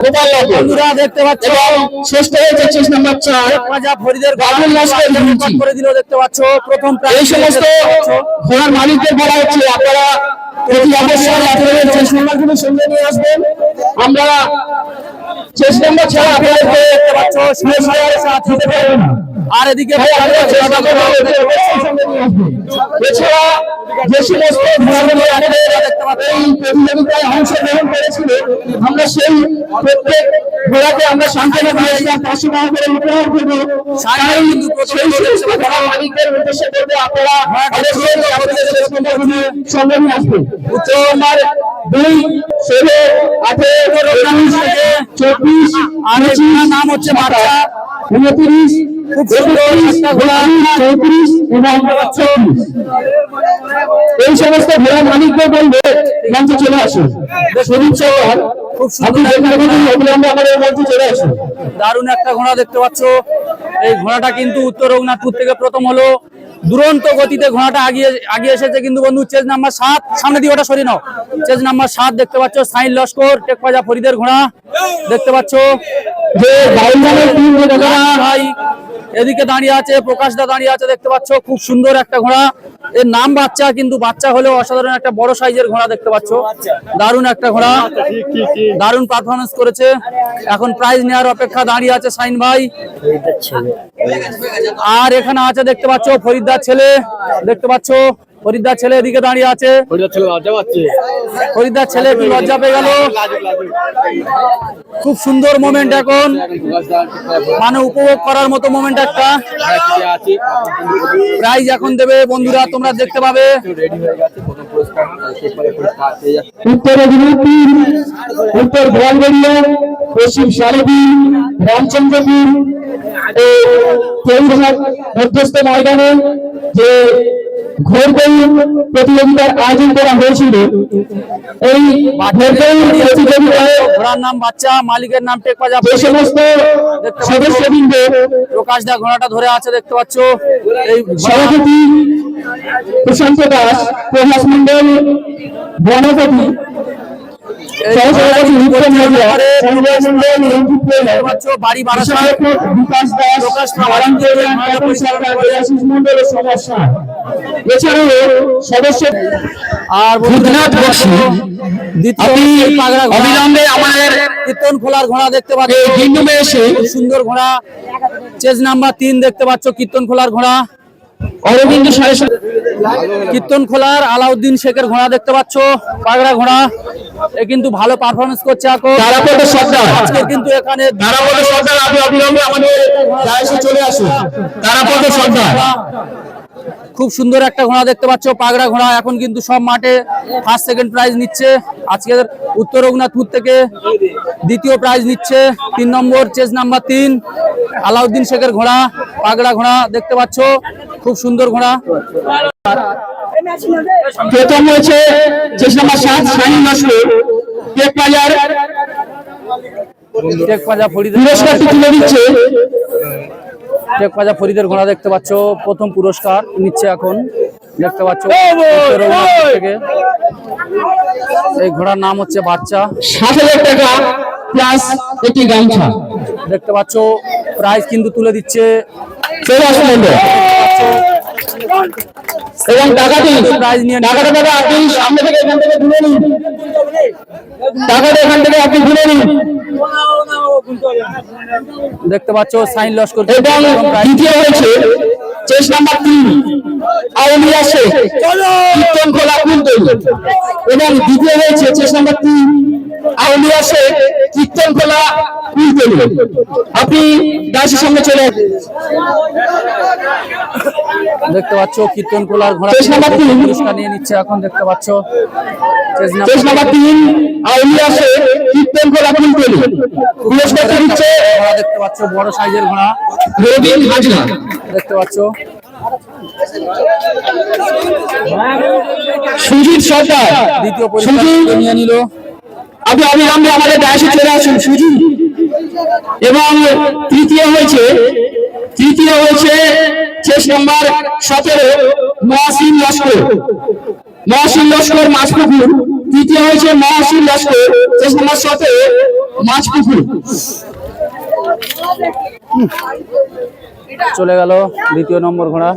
গোপাল বন্ধুরা দেখতে পাচ্ছ শেষটা হয়েছে চেস নাম্বার চার রাজা ফরিদের বাবুল লস্কর করে দিল দেখতে পাচ্ছ প্রথম এই সমস্ত ঘোড়ার মালিকদের বলা হচ্ছে আপনারা প্রতি আপনাদের নাম্বারগুলো সঙ্গে নিয়ে আসবেন। আমরা চেস নাম্বার ছাড়া আপনাদেরকে দেখতে পাচ্ছ শেষ হওয়ার সাথ দিতে পারব না আর এদিকে এছাড়া যে সমস্ত ঘোড়াগুলো আমাদের এই প্রতিযোগিতায় অংশগ্রহণ করেছিল আমরা সেই প্রত্যেক ঘোড়াকে আমরা সান্ত্বনা দিয়েছিলাম পাঁচশো টাকা করে উপহার দেবো। মালিকদের উদ্দেশ্যে আপনারা দুই ষোলো আঠেরো চব্বিশ নাম হচ্ছে বাচ্চা। উনত্রিশ। চৌত্রিশ এবং এই সমস্ত ঘোড়া মালিকদের বলবে মঞ্চে চলে আসুন। শরীর চৌহান খুব সুন্দর যেখানে বলুন অবিলম্বে আমাদের মঞ্চে চলে আসুন দারুণ একটা ঘোড়া দেখতে পাচ্ছ। এই ঘোড়াটা কিন্তু উত্তর রঘুনাথপুর থেকে প্রথম হলো। দুরন্ত গতিতে ঘোড়াটা আগিয়ে আগিয়ে এসেছে কিন্তু বন্ধু চেজ নাম্বার সাত। সামনে দিয়ে ওটা সরি নাও। চেজ নাম্বার সাত দেখতে পাচ্ছ সাইন লস্কর টেকপাজা ফরিদের ঘোড়া। দেখতে পাচ্ছ। যে ভাই এদিকে দাঁড়িয়ে আছে, প্রকাশ দা দাঁড়িয়ে আছে, দেখতে পাচ্ছ, খুব সুন্দর একটা ঘোড়া। এর নাম বাচ্চা, কিন্তু বাচ্চা হলেও অসাধারণ একটা বড় সাইজের ঘোড়া দেখতে পাচ্ছ। দারুণ একটা ঘোড়া। দারুণ পারফরমেন্স করেছে। এখন প্রাইজ নেওয়ার অপেক্ষা দাঁড়িয়ে আছে সাইন ভাই। আর এখানে আছে, দেখতে পাচ্ছ, ফরিদার ছেলে। দেখতে পাচ্ছ ফরিদদার ছেলে এদিকে দাঁড়িয়ে আছে। ফরিদদার ছেলে একটু লজ্জা পেয়ে গেল। খুব সুন্দর মোমেন্ট এখন। মানে উপভোগ করার মতো মোমেন্ট একটা। প্রাইজ এখন দেবে বন্ধুরা তোমরা দেখতে পাবে। উত্তর উত্তর পশ্চিম সারদিন রামচন্দ্রপুর মধ্যস্থ ময়দানে যে ঘোরদৌড় প্রতিযোগিতার আয়োজন করা হয়েছিল। এই ঘোরদৌড় প্রতিযোগিতায় ঘোড়ার নাম বাচ্চা মালিকের নাম টেকপাজা যে সমস্ত সদস্যবৃন্দ প্রকাশ দা ঘোড়াটা ধরে আছে দেখতে পাচ্ছ। এই সভাপতি প্রশান্ত দাস প্রভাস মন্ডল বনপতি বাড়ি বারাসাত বিকাশ দাস প্রকাশ মন্ডল সমস্যা এছাড়াও সদস্য আর ভূতনাথ বক্সি আপনি অবিলম্বে আমাদের কীর্তন খোলার ঘোড়া দেখতে পাচ্ছ। হিন্দুমে এসে সুন্দর ঘোড়া। চেজ নাম্বার তিন দেখতে পাচ্ছ কীর্তন খোলার ঘোড়া। অরবিন্দ কীর্তন খোলার আলাউদ্দিন শেখের ঘোড়া দেখতে পাচ্ছ পাগড়া ঘোড়া। এ কিন্তু ভালো পারফরমেন্স করছে এখন তারাপদ সর্দার। আজকে কিন্তু এখানে তারাপদ সর্দার আপনি অবিলম্বে আমাদের চলে আসুন। তারাপদ সর্দার। খুব সুন্দর একটা ঘোড়া দেখতে পাচ্ছ পাগড়া ঘোড়া। এখন কিন্তু সব মাঠে ফার্স্ট সেকেন্ড প্রাইজ নিচ্ছে। আজকের উত্তর রঘুনাথপুর থেকে দ্বিতীয় প্রাইজ নিচ্ছে। তিন নম্বর চেস নাম্বার তিন আলাউদ্দিন শেখের ঘোড়া পাগড়া ঘোড়া দেখতে পাচ্ছ। খুব সুন্দর ঘোড়া। প্রথম হয়েছে চেস নাম্বার সাত শাহিন নস্কর বাজার। টেক পুরস্কারটি তুলে দিচ্ছে। টেক পাজা ফরিদের ঘোড়া দেখতে পাচ্ছ প্রথম পুরস্কার নিচ্ছে এখন। দেখতে পাচ্ছ থেকে। এই ঘোড়ার নাম হচ্ছে বাচ্চা সাত হাজার টাকা প্লাস একটি গামছা। দেখতে পাচ্ছ প্রাইজ কিন্তু তুলে দিচ্ছে। এবং টাকাটি প্রাইজ নিয়ে টাকাটা দাদা আপনি সামনে থেকে এখান থেকে তুলে নিন। টাকাটা এখান থেকে আপনি তুলে নিন। দেখতে পাচ্ছ সাইন লস করছে। এবং দ্বিতীয় হয়েছে চেস নাম্বার তিন আউলিয়া শেখ কীর্তন খোলা কুলতলি এবং দ্বিতীয় হয়েছে চেস নাম্বার তিন আউলিয়া শেখ কীর্তন খোলা কুলতলি আপনি দাসের সামনে চলে দেখতে পাচ্ছ কীর্তন কোলার ঘোড়া চেস নাম্বার তিন। পুরস্কার নিয়ে নিচ্ছে এখন দেখতে পাচ্ছ। চেস নাম্বার চেস নাম্বার তিন। আউলিয়া শেখ কীর্তন খোলা কুলতলি পুরস্কারটা দিচ্ছে। দেখতে পাচ্ছ বড় সাইজের ঘোড়া। রবিন হাজরা। দেখতে পাচ্ছ। সুজিত সরকার। দ্বিতীয় পুরস্কার নিয়ে নিল। আপনি অবিলম্বে আমাদের দাসে চলে আসুন। সুজি এবং তৃতীয় হয়েছে তৃতীয় হয়েছে শেষ নম্বর সতেরো মহাসিন লস্কর। মহাশীল লস্কর মাছপুকুর। তৃতীয় হয়েছে মহাশীল লস্কর, শেষ নম্বর সাথে মাছপুকুর। চলে গেল দ্বিতীয় নম্বর ঘোড়া।